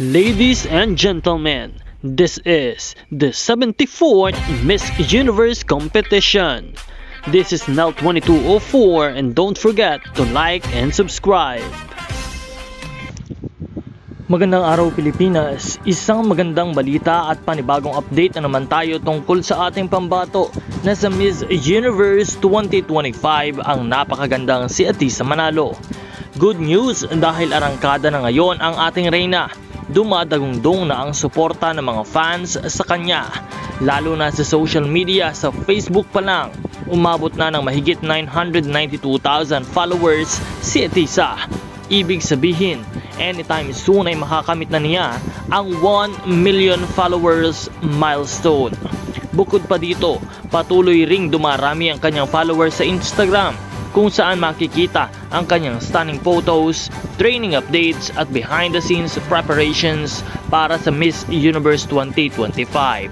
Ladies and gentlemen, this is the 74th Miss Universe competition. This is Nell 2204 and don't forget to like and subscribe. Magandang araw Pilipinas, isang magandang balita at panibagong update na naman tayo tungkol sa ating pambato na sa Miss Universe 2025 ang napakagandang si Atisa Manalo. Good news dahil arangkada na ngayon ang ating reyna. Dumadagundong na ang suporta ng mga fans sa kanya. Lalo na sa social media sa Facebook pa lang. Umabot na ng mahigit 992,000 followers si Atisa. Ibig sabihin, anytime soon ay makakamit na niya ang 1 million followers milestone. Bukod pa dito, patuloy ring dumarami ang kanyang followers sa Instagram kung saan makikita ang kanyang stunning photos, training updates at behind the scenes preparations para sa Miss Universe 2025.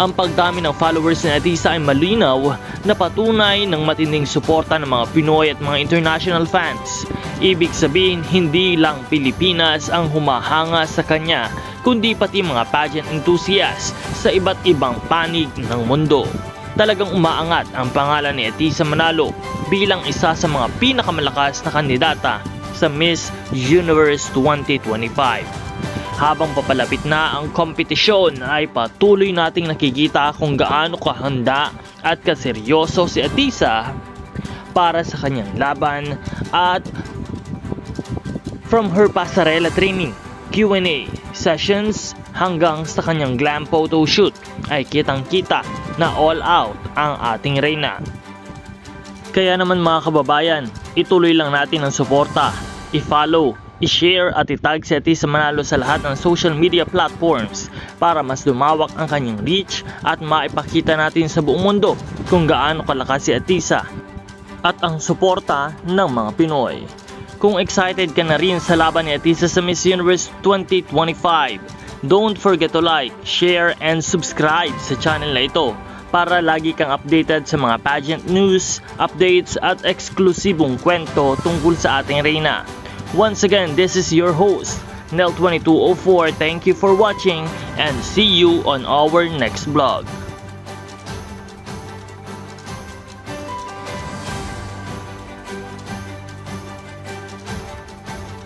Ang pagdami ng followers ni Atisa ay malinaw na patunay ng matinding suporta ng mga Pinoy at mga international fans. Ibig sabihin, hindi lang Pilipinas ang humahanga sa kanya, kundi pati mga pageant enthusiasts sa iba't ibang panig ng mundo. Talagang umaangat ang pangalan ni Atisa Manalo bilang isa sa mga pinakamalakas na kandidata sa Miss Universe 2025. Habang papalapit na ang kompetisyon ay patuloy nating nakikita kung gaano kahanda at kaseryoso si Atisa para sa kanyang laban at from her pasarela training, Q&A sessions hanggang sa kanyang glam photo shoot ay kitang kita na all out ang ating reyna. Kaya naman mga kababayan, ituloy lang natin ang suporta, i-follow, i-share at itag si Atisa Manalo sa lahat ng social media platforms para mas lumawak ang kanyang reach at maipakita natin sa buong mundo kung gaano kalakas si Atisa at ang suporta ng mga Pinoy. Kung excited ka na rin sa laban ni Atisa sa Miss Universe 2025, don't forget to like, share, and subscribe sa channel na ito para lagi kang updated sa mga pageant news, updates at eksklusibong kwento tungkol sa ating reyna. Once again, this is your host, Nel2204. Thank you for watching and see you on our next vlog.